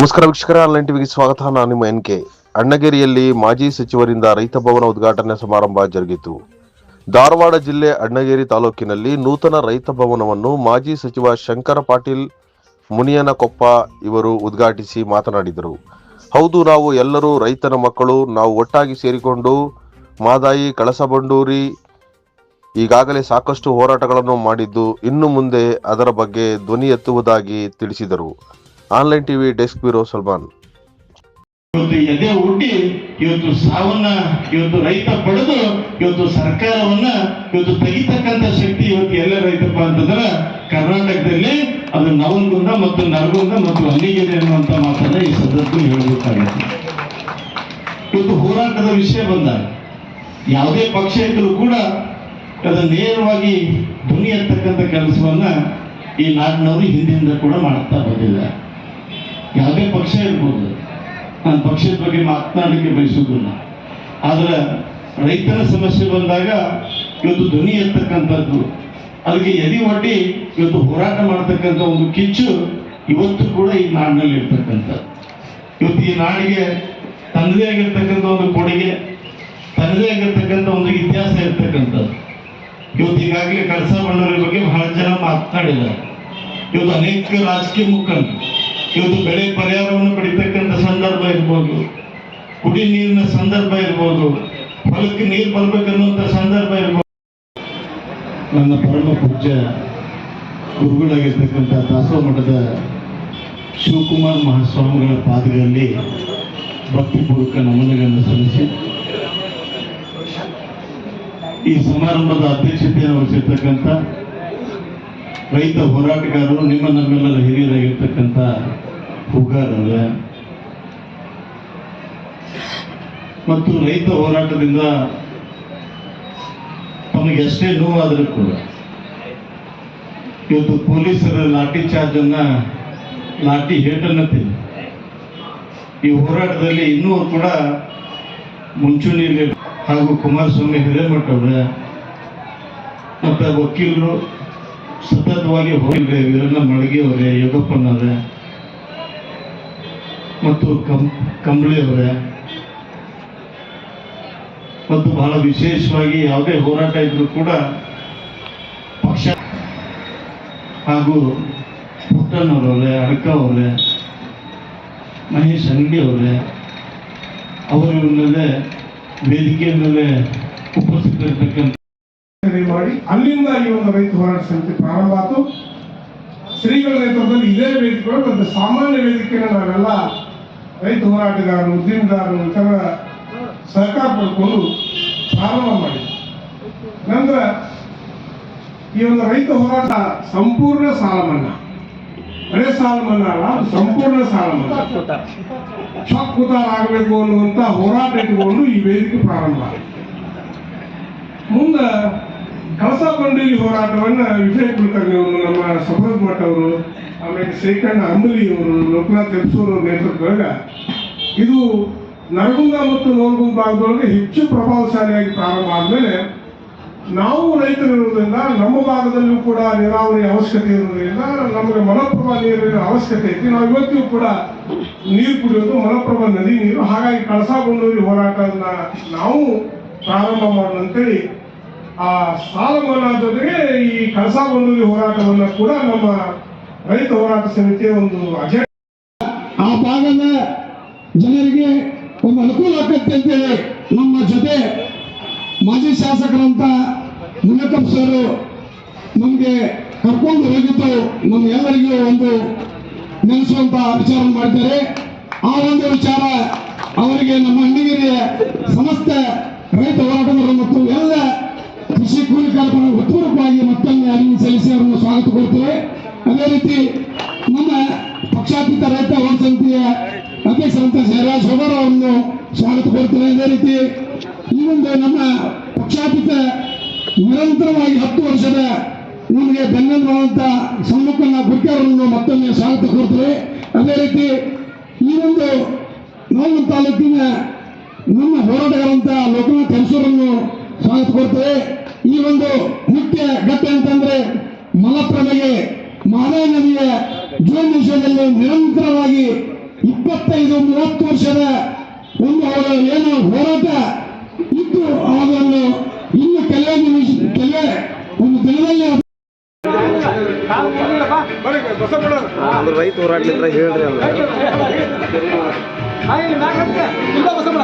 ನಮಸ್ಕಾರ ವೀಕ್ಷಕರ, ಆನ್ಲೈನ್ ಟಿವಿಗೆ ಸ್ವಾಗತ. ನಾನು ನಿಮ್ಮ ಎನ್ ಕೆ. ಅಣ್ಣಗೇರಿಯಲ್ಲಿ ಮಾಜಿ ಸಚಿವರಿಂದ ರೈತ ಭವನ ಉದ್ಘಾಟನೆ ಸಮಾರಂಭ ಜರುಗಿತು. ಧಾರವಾಡ ಜಿಲ್ಲೆ ಅಣ್ಣಗೇರಿ ತಾಲೂಕಿನಲ್ಲಿ ನೂತನ ರೈತ ಭವನವನ್ನು ಮಾಜಿ ಸಚಿವ ಶಂಕರ ಪಾಟೀಲ್ ಮುನಿಯನಕೊಪ್ಪ ಇವರು ಉದ್ಘಾಟಿಸಿ ಮಾತನಾಡಿದರು. ಹೌದು, ನಾವು ಎಲ್ಲರೂ ರೈತನ ಮಕ್ಕಳು. ನಾವು ಒಟ್ಟಾಗಿ ಸೇರಿಕೊಂಡು ಮಾದಾಯಿ ಕಳಸಬಂಡೂರಿ ಈಗಾಗಲೇ ಸಾಕಷ್ಟು ಹೋರಾಟಗಳನ್ನು ಮಾಡಿದ್ದು ಇನ್ನು ಮುಂದೆ ಅದರ ಬಗ್ಗೆ ಧ್ವನಿ ಎತ್ತುವುದಾಗಿ ತಿಳಿಸಿದರು. Online TV desk bureau Salman. ಇವತ್ತು ಎದೆ ಹುಟ್ಟಿ ಇವತ್ತು ಸಾವನ್ನ, ಇವತ್ತು ರೈತ ಪಡೆದು, ಇವತ್ತು ಸರ್ಕಾರವನ್ನ, ಇವತ್ತು ತೆಗಿತಕ್ಕಂತ ಶಕ್ತಿ ಇವತ್ತು ಎಲ್ಲ ರೈತಪ್ಪ ಅಂತಂದ್ರೆ ಕರ್ನಾಟಕದಲ್ಲಿ ಅದು ನವನ್ಗುಂದ ಮತ್ತು ನರಗುಂದ ಮತ್ತು ಅಲ್ಲಿಗೆರೆ ಅನ್ನುವಂತ ಮಾತನ್ನ ಈ ಸಂದರ್ಭದಲ್ಲಿ ಹೇಳಬೇಕಾಗುತ್ತೆ ಇವತ್ತು ಹೋರಾಟದ ವಿಷಯ ಬಂದ ಯಾವುದೇ ಪಕ್ಷ ಇದ್ರೂ ಕೂಡ ಅದ ನೇರವಾಗಿ ಧ್ವನಿ ಎತ್ತಕ್ಕಂಥ ಕೆಲಸವನ್ನ ಈ ನಾಡಿನವರು ಹಿಂದಿನಿಂದ ಕೂಡ ಮಾಡುತ್ತಾ ಬಂದಿದ್ದಾರೆ. ಯಾವುದೇ ಪಕ್ಷ ಇರ್ಬೋದು. ನಾನು ಪಕ್ಷದ ಬಗ್ಗೆ ಮಾತನಾಡಲಿಕ್ಕೆ ಬಯಸುವುದಿಲ್ಲ. ಆದರೆ ರೈತರ ಸಮಸ್ಯೆ ಬಂದಾಗ ಇವತ್ತು ಧ್ವನಿ ಎತ್ತಕ್ಕಂಥದ್ದು, ಅದಕ್ಕೆ ಎದಿ ಒಡ್ಡಿ ಇವತ್ತು ಹೋರಾಟ ಮಾಡ್ತಕ್ಕಂಥ ಒಂದು ಕಿಚ್ಚು ಇವತ್ತು ಕೂಡ ಈ ನಾಡಿನಲ್ಲಿ ಇರ್ತಕ್ಕಂಥದ್ದು. ಇವತ್ತು ಈ ನಾಡಿಗೆ ತನ್ನದೇ ಆಗಿರ್ತಕ್ಕಂಥ ಒಂದು ಕೊಡುಗೆ ತನ್ನದೇ ಆಗಿರ್ತಕ್ಕಂಥ ಒಂದು ಇತಿಹಾಸ ಇರ್ತಕ್ಕಂಥದ್ದು. ಇವತ್ತು ಈಗಾಗಲೇ ಕಳಸ ಬಂಡವರ ಬಗ್ಗೆ ಬಹಳ ಜನ ಮಾತನಾಡಿದ್ದಾರೆ. ಇವತ್ತು ಅನೇಕ ರಾಜಕೀಯ ಮುಖಂಡರು ಇವತ್ತು ಬೆಳೆ ಪರಿಹಾರವನ್ನು ಪಡಿತಕ್ಕಂಥ ಸಂದರ್ಭ ಇರ್ಬೋದು. ಕುಡಿ ನೀರಿನ ಸಂದರ್ಭ ಇರ್ಬೋದು. ಹೊಲಕ್ಕೆ ನೀರು ಬರ್ಬೇಕನ್ನುವಂಥ ಸಂದರ್ಭ ಇರ್ಬೋದು. ನನ್ನ ಪರಮ ಪೂಜ್ಯ ಗುರುಗಳಾಗಿರ್ತಕ್ಕಂಥ ದಾಸೋ ಮಠದ ಶಿವಕುಮಾರ್ ಮಹಾಸ್ವಾಮಿಗಳ ಪಾದಗಳಲ್ಲಿ ಭಕ್ತಿಪೂರ್ವಕ ನಮನಗಳನ್ನು ಸಲ್ಲಿಸಿ, ಈ ಸಮಾರಂಭದ ಅಧ್ಯಕ್ಷತೆಯನ್ನು ವಹಿಸಿರ್ತಕ್ಕಂಥ ರೈತ ಹೋರಾಟಗಾರರು ನಿಮ್ಮ ನಮ್ಮೆಲ್ಲರ ಹಿರಿಯರಾಗಿರ್ತಕ್ಕಂಥ ಹುಗಾರರ. ಮತ್ತು ರೈತ ಹೋರಾಟದಿಂದ ತಮಗೆ ಎಷ್ಟೇ ನೋವಾದರೂ ಕೂಡ ಇವತ್ತು ಪೊಲೀಸರ ಲಾಠಿ ಚಾರ್ಜ್ ಅನ್ನ ಲಾಠಿ ಹೇಟನ್ನ ತಿಂದು ಈ ಹೋರಾಟದಲ್ಲಿ ಇನ್ನೂ ಕೂಡ ಮುಂಚೂಣಿಯಲ್ಲಿ ಹಾಗೂ ಕುಮಾರಸ್ವಾಮಿ ಹಿರೇಮಠ ಅವರ, ಮತ್ತು ವಕೀಲರು ಸತತವಾಗಿ ಹೋಗಿದ್ರೆ ವೀರಣ್ಣ ಮಳಗಿ ಅವರೇ ಯೋಗಪ್ಪನವರೇ, ಮತ್ತು ಕಂ ಕಂಬಳಿ ಅವರೇ ಮತ್ತು ಬಹಳ ವಿಶೇಷವಾಗಿ ಯಾವುದೇ ಹೋರಾಟ ಇದ್ರು ಕೂಡ ಪಕ್ಷ ಹಾಗೂ ಪುಟ್ಟಣ್ಣವರವರೇ ಅಡ್ಕ ಅವರೇ ಮಹೇಶ್ ಅಂಗಡಿ ಅವರೇ ಅವರ ಮೇಲೆ ವೇದಿಕೆಯ ಮೇಲೆ ಉಪಸ್ಥಿತರಿರ್ತಕ್ಕಂಥ ಮಾಡಿ ಅಲ್ಲಿಂದ ಈ ಒಂದು ರೈತ ಹೋರಾಟ ಸಮಿತಿ ಪ್ರಾರಂಭ ಆಯಿತು ಶ್ರೀಗಳ ನೇತೃತ್ವದಲ್ಲಿ ಇದೇ ವೇದಿಕೆಗಳು ಒಂದು ಸಾಮಾನ್ಯ ವೇದಿಕೆಯನ್ನು ನಾವೆಲ್ಲ ರೈತ ಹೋರಾಟಗಾರರು ಉದ್ಯಮದಾರರು ಇತರ ಸಹಕಾರ ಪಡ್ಕೊಂಡು ಪ್ರಾರಂಭ ಮಾಡಿ ನಂತರ ಈ ಒಂದು ರೈತ ಹೋರಾಟ ಸಂಪೂರ್ಣ ಸಾಲ ಮನ್ನಾ ಬರೇ ಸಾಲ ಮನ್ನಾ ಅಲ್ಲ ಸಂಪೂರ್ಣ ಸಾಲ ಮನ್ನಾ ಶಾಕ್ ಉತ್ತಾರ ಆಗಬೇಕು ಅನ್ನುವಂತ ಹೋರಾಟ ಇಟ್ಟುಕೊಂಡು ಈ ವೇದಿಕೆ ಪ್ರಾರಂಭ ಮುಂದೆ ಕಳಸ ಬಂಡೂರಿ ಹೋರಾಟವನ್ನ ವಿಜಯ ಕುಲಕರ್ಣಿ ಅವರು ನಮ್ಮ ಸಫರದ್ ಮಠ ಅವರು, ಆಮೇಲೆ ಶ್ರೀಕಂಠ ಅಂಬಲಿ ಅವರು, ಲೋಕನಾಥ್ ಅವ್ರ ನೇತೃತ್ವದಾಗ ಇದು ನರಗುಂದ ಮತ್ತು ನೋರ್ಗುಂದ ಭಾಗದೊಳಗೆ ಹೆಚ್ಚು ಪ್ರಭಾವಶಾಲಿಯಾಗಿ ಪ್ರಾರಂಭ ಆದ್ಮೇಲೆ ನಾವು ರೈತರಿರುವುದರಿಂದ, ನಮ್ಮ ಭಾಗದಲ್ಲೂ ಕೂಡ ನೀರಾವರಿ ಅವಶ್ಯಕತೆ ಇರುವುದರಿಂದ, ನಮಗೆ ಮಲಪ್ರಭಾ ನೀರಿನ ಅವಶ್ಯಕತೆ ಐತಿ. ನಾವು ಇವತ್ತಿಗೂ ಕೂಡ ನೀರು ಕುಡಿಯೋದು, ಮಲಪ್ರಭಾ ನದಿ ನೀರು, ಹಾಗಾಗಿ ಕಳಸಾ ಬಂಡೂರಿ ಹೋರಾಟವನ್ನ ನಾವು ಪ್ರಾರಂಭ ಮಾಡೋದಂತೇಳಿ ಆ ಸಾಲ ಈ ಕಳಸಾ ಬಂಡೂರಿ ಹೋರಾಟವನ್ನ ಕೂಡ ನಮ್ಮ ರೈತ ಹೋರಾಟ ಸಮಿತಿಯ ಒಂದು ಅಜೆಂಡ. ಆ ಭಾಗದ ಜನರಿಗೆ ಒಂದು ಅನುಕೂಲ ಆಗತ್ತೆ ಅಂತೇಳಿ ನಮ್ಮ ಜೊತೆ ಮಾಜಿ ಶಾಸಕರಂತ ಮುನಕಪ್ ಸರ್ ನಮಗೆ ಕರ್ಕೊಂಡು ಹೋಗಿದ್ದು ನಮ್ಮ ಎಲ್ಲರಿಗೂ ಒಂದು ನೆನೆಸುವಂತ ವಿಚಾರ ಮಾಡಿದ್ದಾರೆ. ಆ ಒಂದು ವಿಚಾರ ಅವರಿಗೆ ನಮ್ಮ ಹಣ್ಣಿಗಿರಿಯ ಸಮಸ್ತ ರೈತ ಹೋರಾಟಗಾರರು ಮತ್ತು ಎಲ್ಲ ಕೃಷಿ ಕೂಲಿ ಕಾರ್ಮಿಕರ ಹೃತ್ಪೂರ್ವಕವಾಗಿ ಮತ್ತೊಮ್ಮೆ ಅರಿವು ಸಲ್ಲಿಸಿ ಅವರನ್ನು ಸ್ವಾಗತ ಕೊಡ್ತೇವೆ ಅದೇ ರೀತಿ ನಮ್ಮ ಪಕ್ಷಾತೀತ ರೈತ ಹೋರಾಟ ಸಮಿತಿಯ ಅಧ್ಯಕ್ಷರಂತ ಜಯರಾಜ್ ಹೋಗರ್ ಅವರನ್ನು ಸ್ವಾಗತ ಕೊಡ್ತೇವೆ ಅದೇ ರೀತಿ ಈ ಒಂದು ನಮ್ಮ ಪಕ್ಷಾತೀತ ನಿರಂತರವಾಗಿ ಹತ್ತು ವರ್ಷದ ನಮಗೆ ಬೆನ್ನೆಲುಬಾದಂತ ಸಮ್ಮುಖನ ಗುರ್ಕೆ ಅವರನ್ನು ಮತ್ತೊಮ್ಮೆ ಸ್ವಾಗತ ಕೊಡ್ತೇವೆ ಅದೇ ರೀತಿ ಈ ಒಂದು ನೋವು ತಾಲೂಕಿನ ನಮ್ಮ ಹೋರಾಟಗಾರಂತ ಲೋಕನಾಥ್ ಕೆಲಸರನ್ನು ಸ್ವಾಗತ ಕೊಡ್ತೇವೆ ಈ ಒಂದು ಮುಖ್ಯ ಘಟ್ಟ ಅಂತಂದ್ರೆ ಮಲಪ್ರಭೆಗೆ ಮಾದಾ ನದಿಯ ಜೂನ್ ವಿಷಯದಲ್ಲಿ ನಿರಂತರವಾಗಿ ಇಪ್ಪತ್ತೈದು ಮೂವತ್ತು ವರ್ಷದ ಒಂದು ಅವರ ಏನು ಹೋರಾಟ ಇತ್ತು ಅದನ್ನು ಇನ್ನು ಕೆಲವೇ ನಿಮಿಷ ಕೆಲವೇ ಒಂದು ದಿನದಲ್ಲಿ ರೈತ ಹೋರಾಟದಿಂದ ಹೇಳ್ರಿ ಅಲ್ಲ. ಬಸವಣ್ಣ